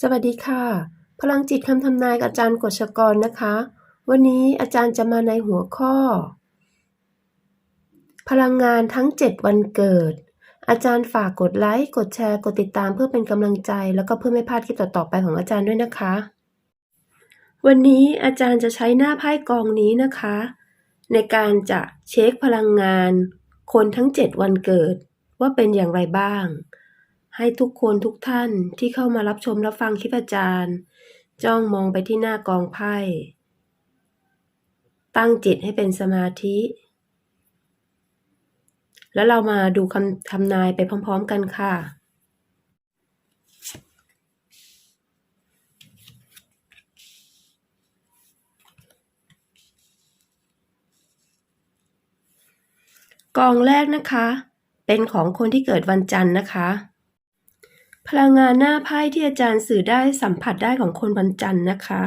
สวัสดีค่ะ พลังจิตคำทำนายอาจารย์กฤษกรนะคะ วันนี้อาจารย์จะมาในหัวข้อ พลังงานทั้ง 7 วันเกิด อาจารย์ฝากกดไลค์ กดแชร์ กดติดตามเพื่อเป็นกำลังใจ แล้วก็เพื่อไม่พลาดคลิปต่อๆไปของอาจารย์ด้วยนะคะ วันนี้อาจารย์จะใช้หน้าไพ่กองนี้นะคะ ในการจะเช็คพลังงาน คนทั้ง 7 วันเกิดว่าเป็นอย่างไรบ้าง ให้ทุกคนทุกท่านที่เข้ามารับชมรับฟังคลิปอาจารย์ จ้องมองไปที่หน้ากองไพ่ ตั้งจิตให้เป็นสมาธิ แล้วเรามาดูคำทำนายไปพร้อม ๆ กันค่ะกองแรกนะคะ เป็นของคนที่เกิดวันจันทร์นะคะ พลังงานหน้าไพ่ที่อาจารย์สื่อได้สัมผัสได้ของคนวันจันทร์นะคะ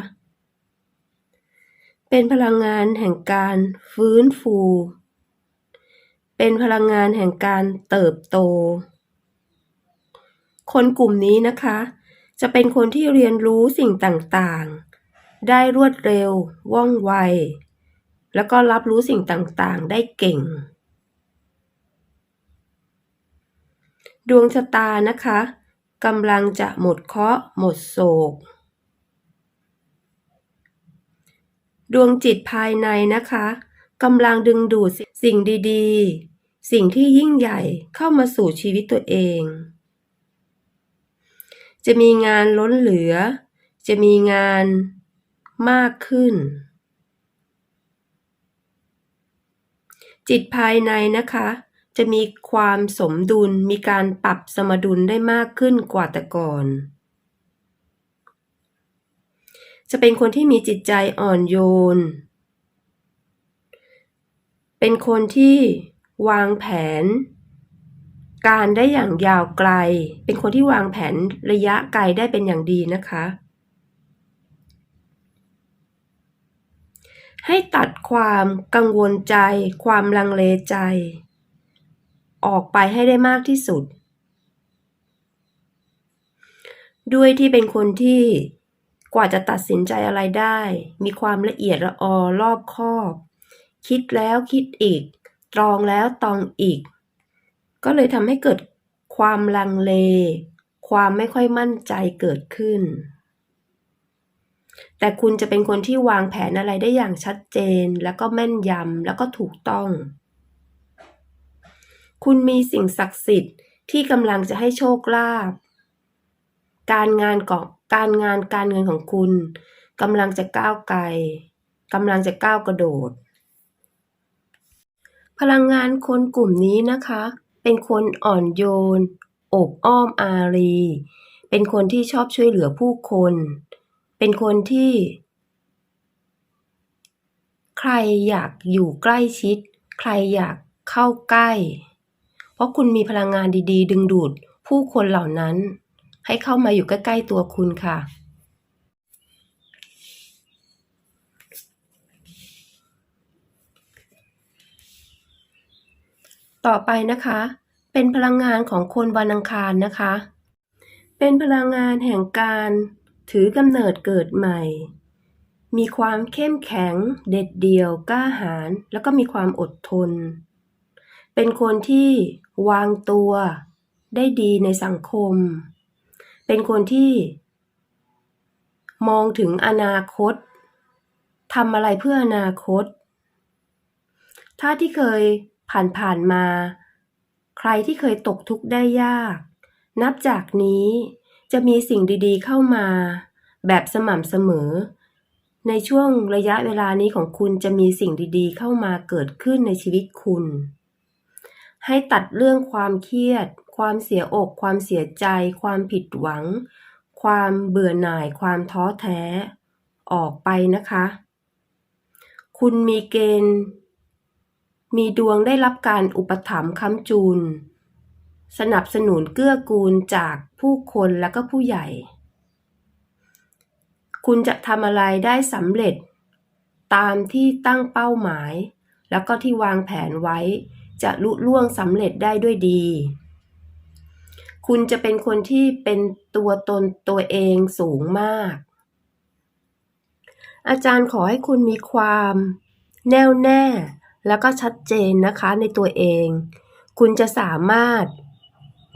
เป็นพลังงานแห่งการฟื้นฟู เป็นพลังงานแห่งการเติบโต คนกลุ่มนี้นะคะ จะเป็นคนที่เรียนรู้สิ่งต่างๆ ได้รวดเร็ว ว่องไว แล้วก็รับรู้สิ่งต่างๆ ได้เก่ง ดวงชะตานะคะ กำลังจะหมดเคราะห์หมดโศก ดวงจิตภายในนะคะกำลังดึงดูดสิ่งดีๆ สิ่งที่ยิ่งใหญ่เข้ามาสู่ชีวิตตัวเอง จะมีงานล้นเหลือ จะมีงานมากขึ้น จิตภายในนะคะ จะมีความสมดุลมีการปรับสมดุลได้มากขึ้นกว่าแต่ก่อน จะเป็นคนที่มีจิตใจอ่อนโยน เป็นคนที่วางแผน การได้อย่างยาวไกล เป็นคนที่วางแผนระยะไกลได้เป็นอย่างดีนะคะ ให้ตัดความกังวลใจ ความลังเลใจ ออกไปให้ได้มากที่สุด ด้วยที่เป็นคนที่กว่าจะตัดสินใจอะไรได้ มีความละเอียดละออรอบคอบ คิดแล้วคิดอีก ตรองแล้วตองอีก ก็เลยทำให้เกิดความลังเล ความไม่ค่อยมั่นใจเกิดขึ้น แต่คุณจะเป็นคนที่วางแผนอะไรได้อย่างชัดเจน แล้วก็แม่นยำแล้วก็ถูกต้อง คุณมีสิ่งศักดิ์สิทธิ์ที่กำลังจะให้โชคลาภ การงานก่อการงานการเงินของคุณกำลังจะก้าวไกลกำลังจะก้าวกระโดด พลังงานคนกลุ่มนี้นะคะ เป็นคนอ่อนโยน อบอ้อมอารี เป็นคนที่ชอบช่วยเหลือผู้คน เป็นคนที่ ใครอยากอยู่ใกล้ชิด ใครอยากเข้าใกล้ เพราะคุณมีพลังงานดีๆ ดึงดูดผู้คนเหล่านั้น ให้เข้ามาอยู่ใกล้ๆตัวคุณค่ะต่อไปนะคะ เป็นพลังงานของคนวันอังคารนะคะ เป็นพลังงานแห่งการถือกำเนิดเกิดใหม่ มีความเข้มแข็ง เด็ดเดี่ยว กล้าหาญ แล้วก็มีความอดทน เป็นคนที่วางตัวได้ดีในสังคม เป็นคนที่มองถึงอนาคตทำอะไรเพื่ออนาคต ถ้าที่เคยผ่านผ่านมา ใครที่เคยตกทุกข์ได้ยาก นับจากนี้จะมีสิ่งดีๆเข้ามา แบบสม่ำเสมอ ในช่วงระยะเวลานี้ของคุณจะมีสิ่งดีๆ เข้ามาเกิดขึ้นในชีวิตคุณ ให้ตัดเรื่องความเครียด ความเสียอก ความเสียใจ ความผิดหวัง ความเบื่อหน่าย ความท้อแท้ ออกไปนะคะ คุณมีเกณฑ์ มีดวงได้รับการอุปถัมภ์ค้ำจูน สนับสนุนเกื้อกูลจากผู้คนและก็ผู้ใหญ่ คุณจะทำอะไรได้สำเร็จ ตามที่ตั้งเป้าหมาย แล้วก็ที่วางแผนไว้ จะลุล่วงสำเร็จได้ด้วยดี คุณจะเป็นคนที่เป็นตัวตนตัวเองสูงมาก อาจารย์ขอให้คุณมีความแน่วแน่ แล้วก็ชัดเจนนะคะในตัวเอง คุณจะสามารถ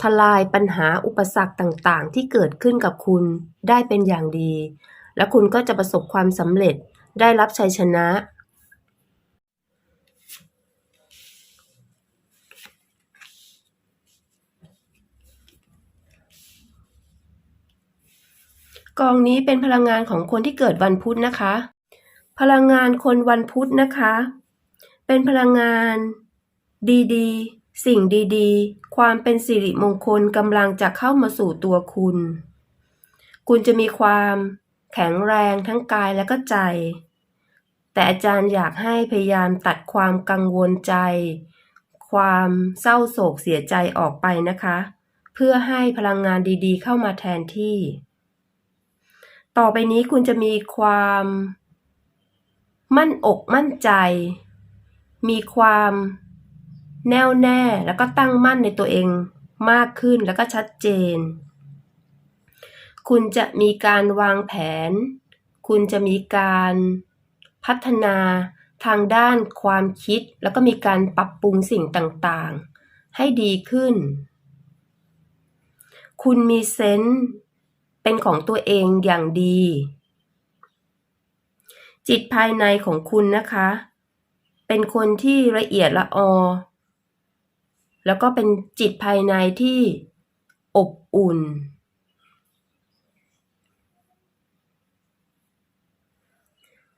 ทลายปัญหาอุปสรรคต่างๆ ที่เกิดขึ้นกับคุณได้เป็นอย่างดี และคุณก็จะประสบความสำเร็จได้รับชัยชนะ กองนี้เป็นพลังงานของคนที่เกิดวันพุธนะคะ พลังงานคนวันพุธนะคะ เป็นพลังงาน ดีๆ สิ่งดีๆ ความเป็นสิริมงคลกำลังจะเข้ามาสู่ตัวคุณ คุณจะมีความแข็งแรงทั้งกายและก็ใจ แต่อาจารย์อยากให้พยายามตัดความกังวลใจ ความเศร้าโศกเสียใจออกไปนะคะ เพื่อให้พลังงานดีๆ เข้ามาแทนที่ ต่อไปนี้คุณจะมีความ มั่นอกมั่นใจ มีความแน่วแน่แล้วก็ตั้งมั่นในตัวเองมากขึ้นแล้วก็ชัดเจน คุณจะมีการวางแผน คุณจะมีการพัฒนาทางด้านความคิด แล้วก็มีการปรับปรุงสิ่งต่างๆ ให้ดีขึ้น คุณมีเซนส์ เป็นของตัวเองอย่างดี จิตภายในของคุณนะคะ เป็นคนที่ละเอียดละออ แล้วก็เป็นจิตภายในที่อบอุ่น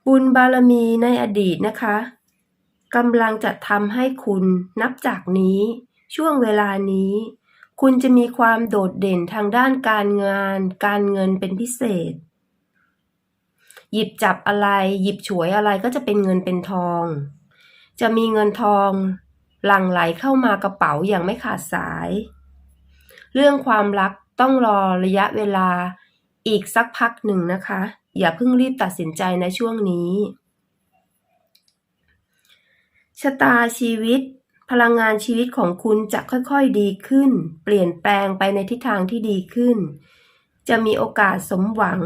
บุญบารมีในอดีตนะคะกำลังจะทำให้คุณนับจากนี้ช่วงเวลานี้ คุณจะมีความโดดเด่นทางด้านการงาน การเงินเป็นพิเศษ หยิบจับอะไร หยิบฉวยอะไรก็จะเป็นเงินเป็นทอง จะมีเงินทอง หลั่งไหลเข้ามากระเป๋าอย่างไม่ขาดสาย เรื่องความรักต้องรอระยะเวลาอีกสักพักหนึ่งนะคะ อย่าเพิ่งรีบตัดสินใจในช่วงนี้ ชะตาชีวิต พลังงานชีวิตของคุณจะค่อยๆดีขึ้น เปลี่ยนแปลงไปในทิศทางที่ดีขึ้น จะมีโอกาสสมหวัง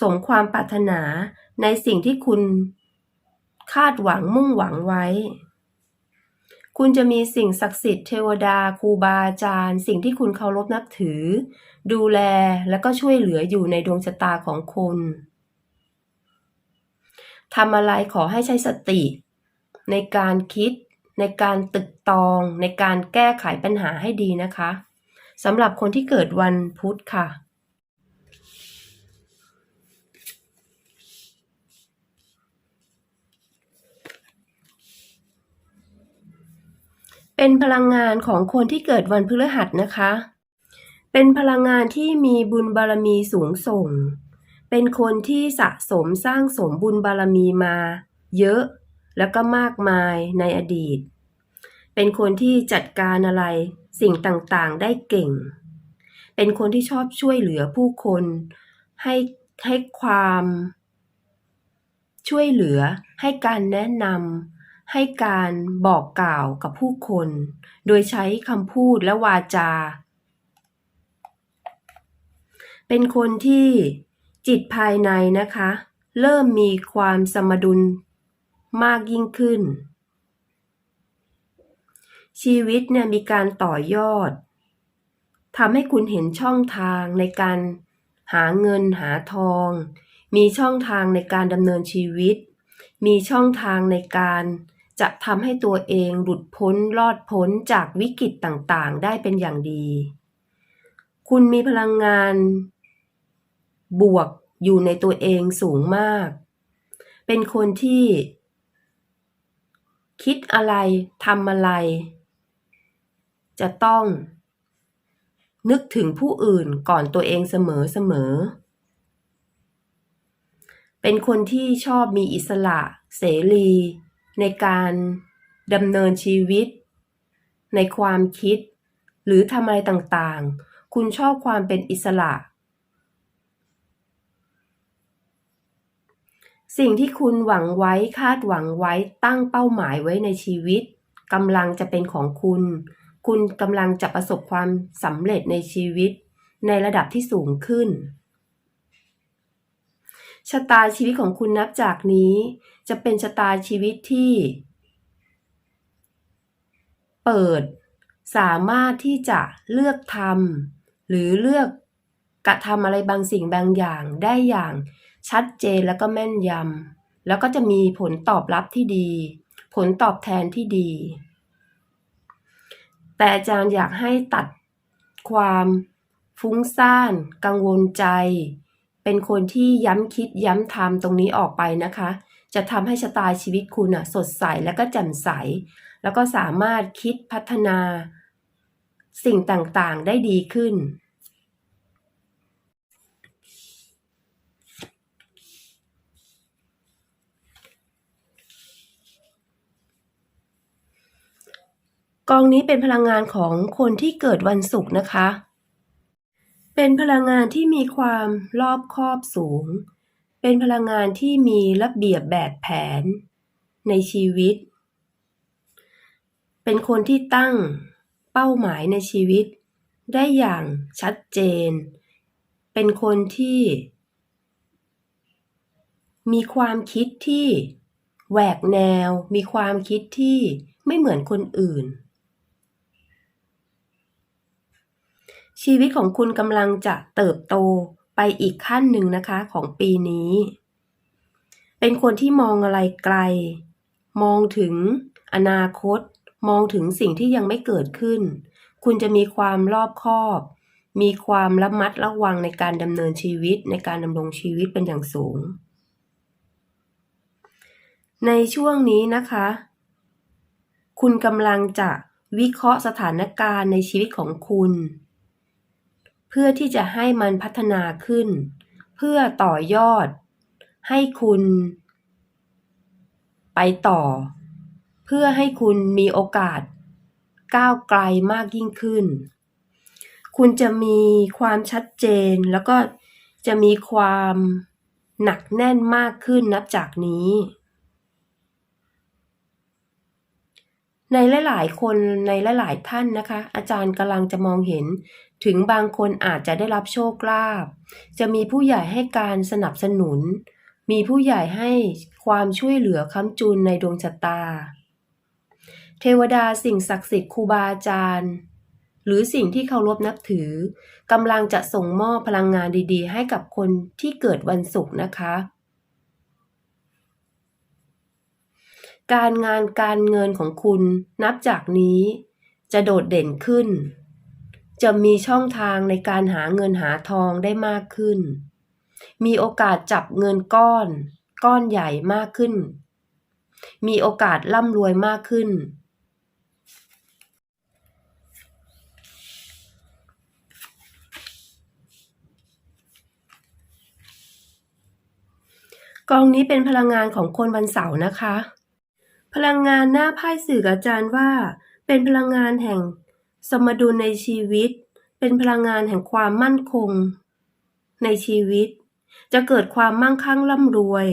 สมความปรารถนาในสิ่งที่คุณคาดหวังมุ่งหวังไว้ คุณจะมีสิ่งศักดิ์สิทธิ์เทวดาครูบาอาจารย์ สิ่งที่คุณเคารพนับถือ ดูแลและก็ช่วยเหลืออยู่ในดวงชะตาของคุณทำอะไรขอให้ใช้สติ ในการคิด ในการตึกตอง ในการแก้ไขปัญหาให้ดีนะคะสำหรับคนที่เกิดวันพุธค่ะ เป็นพลังงานของคนที่เกิดวันพฤหัสนะคะ เป็นพลังงานที่มีบุญบารมีสูงส่ง เป็นคนที่สะสมสร้างสมบุญบารมีมา เยอะ แล้วก็มากมายในอดีต เป็นคนที่จัดการอะไรสิ่งต่างๆได้เก่ง เป็นคนที่ชอบช่วยเหลือผู้คนให้ให้ความช่วยเหลือให้การแนะนำให้การบอกกล่าวกับผู้คน โดยใช้คำพูดและวาจา เป็นคนที่จิตภายในนะคะ เริ่มมีความสมดุล มากยิ่งขึ้น ชีวิตเนี่ยมีการต่อยอดทำให้คุณเห็นช่องทางในการหาเงินหาทอง มีช่องทางในการดำเนินชีวิต มีช่องทางในการจะทำให้ตัวเองหลุดพ้นรอดพ้นจากวิกฤตต่างๆ ได้เป็นอย่างดี คุณมีพลังงาน บวกอยู่ในตัวเองสูงมาก เป็นคนที่ คิดอะไรทำอะไร จะต้อง นึกถึงผู้อื่นก่อนตัวเองเสมอเสมอ เป็นคนที่ชอบมีอิสระเสรี ในการดำเนินชีวิต ในความคิด หรือทำอะไรต่างๆ คุณชอบความเป็นอิสระ สิ่งที่คุณหวังไว้คาดหวังไว้ตั้งเป้าหมายไว้ในชีวิตกำลังจะเป็นของคุณ คุณกำลังจะประสบความสำเร็จในชีวิต ในระดับที่สูงขึ้น ชะตาชีวิตของคุณนับจากนี้ จะเป็นชะตาชีวิตที่ เปิด สามารถที่จะเลือกทำหรือเลือกกระทำอะไรบางสิ่งบางอย่างได้อย่าง ชัดเจนแล้วก็แม่นยำแล้วก็จะมีผลตอบรับที่ดี ผลตอบแทนที่ดี แต่อาจารย์อยากให้ตัดความฟุ้งซ่าน กังวลใจ เป็นคนที่ย้ำคิดย้ำทำตรงนี้ออกไปนะคะ จะทำให้ชะตาชีวิตคุณอะสดใสและก็แจ่มใส แล้วก็สามารถคิดพัฒนา สิ่งต่างๆได้ดีขึ้น กองนี้เป็นพลังงานของคนที่เกิดวันศุกร์นะคะ เป็นพลังงานที่มีความรอบคอบสูง เป็นพลังงานที่มีระเบียบแบบแผน ในชีวิต เป็นคนที่ตั้งเป้าหมายในชีวิต ได้อย่างชัดเจน เป็นคนที่ มีความคิดที่แหวกแนว มีความคิดที่ไม่เหมือนคนอื่น ชีวิตของคุณกำลังจะเติบโตไปอีกขั้นหนึ่งนะคะของปีนี้ เป็นคนที่มองอะไรไกล มองถึงอนาคต มองถึงสิ่งที่ยังไม่เกิดขึ้น คุณจะมีความรอบคอบ มีความระมัดระวังในการดำเนินชีวิตในการดำรงชีวิตเป็นอย่างสูง ในช่วงนี้นะคะ คุณกำลังจะวิเคราะห์สถานการณ์ในชีวิตของคุณ พื่อที่จะให้มันพัฒนาขึ้น เพื่อต่อยอด ให้คุณ ไปต่อ เพื่อให้คุณมีโอกาส ก้าวไกลมากยิ่งขึ้น คุณจะมีความชัดเจนแล้วก็จะมีความหนักแน่นมากขึ้นนับจากนี้ ในหลาย ๆ คนในหลาย ๆ ท่านนะคะ อาจารย์กำลังจะมองเห็น ถึงบางคนอาจจะได้รับโชคลาภ จะมีผู้ใหญ่ให้การสนับสนุน มีผู้ใหญ่ให้ความช่วยเหลือค้ำจุนในดวงชะตา เทวดาสิ่งศักดิ์สิทธิ์ครูบาอาจารย์ หรือสิ่งที่เคารพนับถือกำลังจะส่งมอบพลังงานดีๆ ให้กับคนที่เกิดวันศุกร์นะคะ การงานการเงินของคุณนับจากนี้จะโดดเด่นขึ้น จะมีช่องทางในการหาเงินหาทองได้มากขึ้น มีโอกาสจับเงินก้อน ก้อนใหญ่มากขึ้น มีโอกาสร่ำรวยมากขึ้น กองนี้เป็นพลังงานของคนวันเสาร์นะคะ พลังงานหน้าไพ่สื่อกับอาจารย์ว่า เป็นพลังงานแห่ง สมดุลในชีวิต เป็นพลังงานแห่งความมั่นคง ในชีวิต จะเกิดความมั่งคั่งร่ำรวย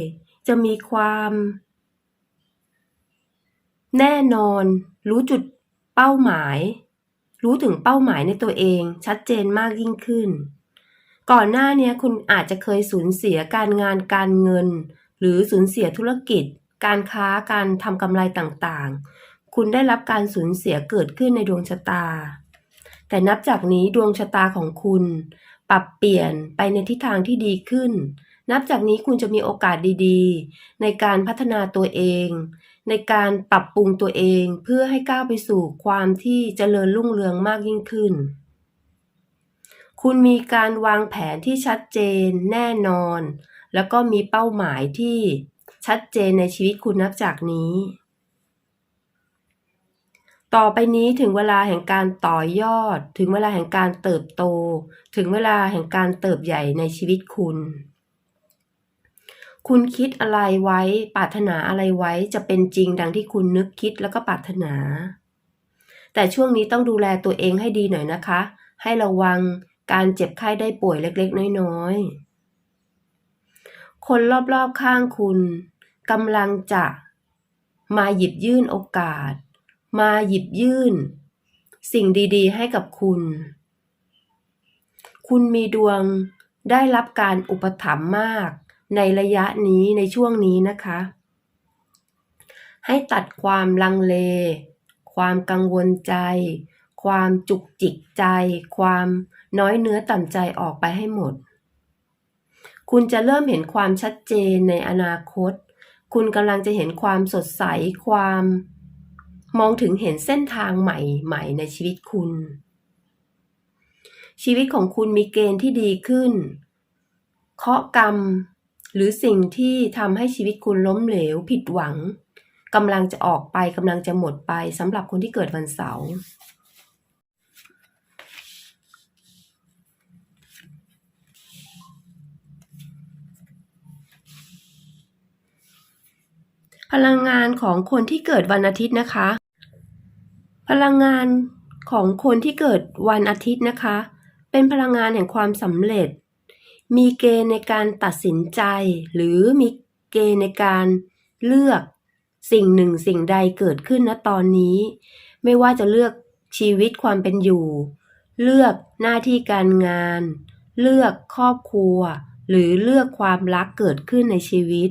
จะมีความ แน่นอน รู้จุดเป้าหมาย รู้ถึงเป้าหมายในตัวเอง ชัดเจนมากยิ่งขึ้น ก่อนหน้านี้คุณอาจจะเคยสูญเสียการงานการเงิน หรือสูญเสียธุรกิจ การค้าการทำกำไรต่างๆ คุณได้รับการสูญเสียเกิดขึ้นในดวงชะตา แต่นับจากนี้ดวงชะตาของคุณ ปรับเปลี่ยนไปในทิศทางที่ดีขึ้น นับจากนี้คุณจะมีโอกาสดีๆ ในการพัฒนาตัวเอง ในการปรับปรุงตัวเองเพื่อให้ก้าวไปสู่ความที่เจริญรุ่งเรืองมากยิ่งขึ้น คุณมีการวางแผนที่ชัดเจน แน่นอน แล้วก็มีเป้าหมายที่ชัดเจนในชีวิตคุณนับจากนี้ ต่อไปนี้ถึงเวลาแห่งการต่อยอด ถึงเวลาแห่งการเติบโต ถึงเวลาแห่งการเติบใหญ่ในชีวิตคุณ คุณคิดอะไรไว้ ปรารถนาอะไรไว้จะเป็นจริงดังที่คุณนึกคิดแล้วก็ปรารถนา แต่ช่วงนี้ต้องดูแลตัวเองให้ดีหน่อยนะคะ ให้ระวังการเจ็บไข้ได้ป่วยเล็กๆ น้อยๆ คนรอบๆข้างคุณกำลังจะมาหยิบยื่นโอกาส มาหยิบยื่น สิ่งดีๆ ให้กับคุณ คุณมีดวงได้รับการอุปถัมภ์มากในระยะนี้ในช่วงนี้นะคะ ให้ตัดความลังเล ความกังวลใจ ความจุกจิกใจ ความน้อยเนื้อต่ำใจออกไปให้หมด คุณจะเริ่มเห็นความชัดเจนในอนาคต คุณกำลังจะเห็นความสดใส ความ มองถึงเห็นเส้นทางใหม่ๆในชีวิตคุณ ชีวิตของคุณมีเกณฑ์ที่ดีขึ้น เคาะกรรม หรือสิ่งที่ทำให้ชีวิตคุณล้มเหลว ผิดหวังกำลังจะออกไปกำลังจะหมดไปสำหรับคนที่เกิดวันเสาร์พลังงานของคนที่เกิดวันอาทิตย์นะคะ พลังงานของคนที่เกิดวันอาทิตย์นะคะ เป็นพลังงานแห่งความสำเร็จ มีเกณฑ์ในการตัดสินใจ หรือมีเกณฑ์ในการเลือกสิ่งหนึ่งสิ่งใดเกิดขึ้นณตอนนี้ ไม่ว่าจะเลือกชีวิตความเป็นอยู่ เลือกหน้าที่การงาน เลือกครอบครัว หรือเลือกความรักเกิดขึ้นในชีวิต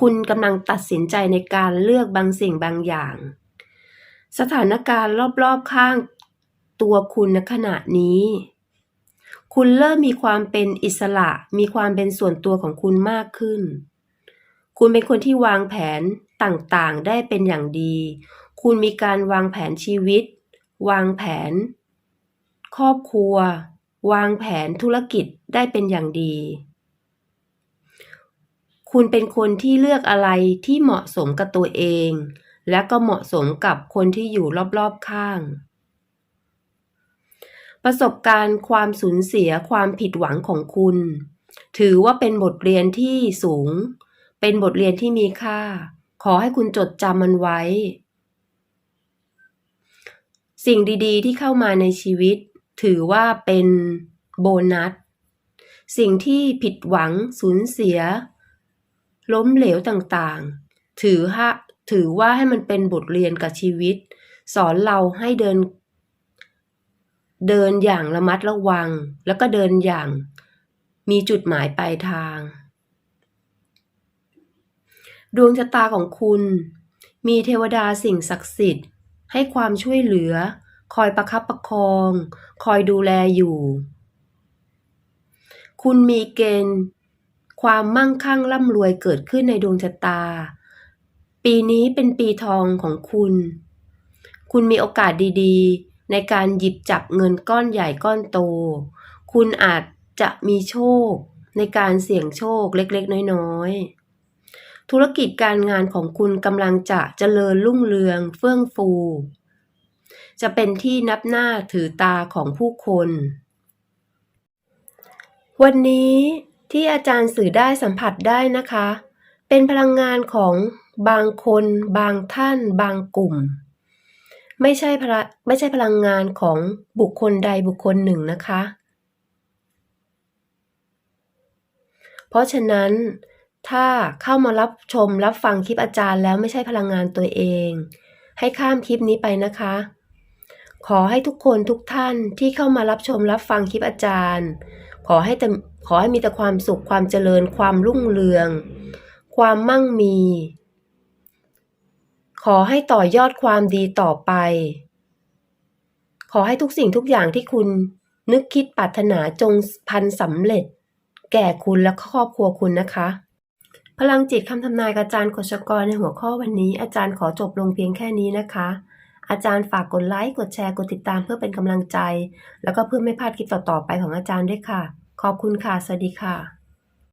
คุณกำลังตัดสินใจในการเลือกบางสิ่งบางอย่าง สถานการณ์รอบๆข้างตัวคุณในขณะนี้ คุณเริ่มมีความเป็นอิสระ มีความเป็นส่วนตัวของคุณมากขึ้น คุณเป็นคนที่วางแผนต่างๆ ได้เป็นอย่างดี คุณมีการวางแผนชีวิต วางแผน ครอบครัว วางแผนธุรกิจได้เป็นอย่างดี คุณเป็นคนที่เลือกอะไรที่เหมาะสมกับตัวเอง และก็เหมาะสมกับคนที่อยู่รอบๆข้าง ประสบการณ์ความสูญเสียความผิดหวังของคุณ ถือว่าเป็นบทเรียนที่สูง เป็นบทเรียนที่มีค่า ขอให้คุณจดจำมันไว้ สิ่งดีๆ ที่เข้ามาในชีวิต ถือว่าเป็นโบนัส สิ่งที่ผิดหวังสูญเสีย ล้มเหลวต่างๆ ถือฮะ ถือว่าให้มันเป็นบทเรียนกับชีวิต สอนเราให้เดิน เดินอย่างระมัดระวัง แล้วก็เดินอย่างมีจุดหมายปลายทาง ดวงชะตาของคุณ มีเทวดาสิ่งศักดิ์สิทธิ์ ให้ความช่วยเหลือ คอยประคับประคอง คอยดูแลอยู่ คุณมีเกณฑ์ความมั่งคั่งร่ำรวยเกิดขึ้นในดวงชะตา ปีนี้เป็นปีทองของคุณ คุณมีโอกาสดีๆ ในการหยิบจับเงินก้อนใหญ่ก้อนโต คุณอาจจะมีโชคในการเสี่ยงโชคเล็กๆ น้อยๆ ธุรกิจการงานของคุณกำลังจะเจริญรุ่งเรืองเฟื่องฟู จะเป็นที่นับหน้าถือตาของผู้คน วันนี้ที่อาจารย์สื่อได้สัมผัสได้นะคะ เป็นพลังงานของ บางคน บางท่าน บางกลุ่ม ไม่ใช่พละไม่ใช่พลังงานของบุคคลใดบุคคลหนึ่งนะคะ เพราะฉะนั้นถ้าเข้ามารับชมรับฟังคลิปอาจารย์แล้วไม่ใช่พลังงานตัวเอง ให้ข้ามคลิปนี้ไปนะคะ ขอให้ทุกคนทุกท่านที่เข้ามารับชมรับฟังคลิปอาจารย์ ขอให้แต่ขอให้มีแต่ความสุขความเจริญความรุ่งเรือง ความมั่งมี ขอให้ต่อยอดความดีต่อไป ขอให้ทุกสิ่งทุกอย่างที่คุณนึกคิดปรารถนาจงพันสำเร็จ แก่คุณและครอบครัวคุณนะคะ พลังจิตคำทำนายกับอาจารย์กฤษกรในหัวข้อวันนี้ อาจารย์ขอจบลงเพียงแค่นี้นะคะ อาจารย์ฝากกดไลค์ กดแชร์ กดติดตามเพื่อเป็นกำลังใจ แล้วก็เพื่อไม่พลาดคลิปต่อๆไปของอาจารย์ด้วยค่ะ ขอบคุณค่ะ สวัสดีค่ะ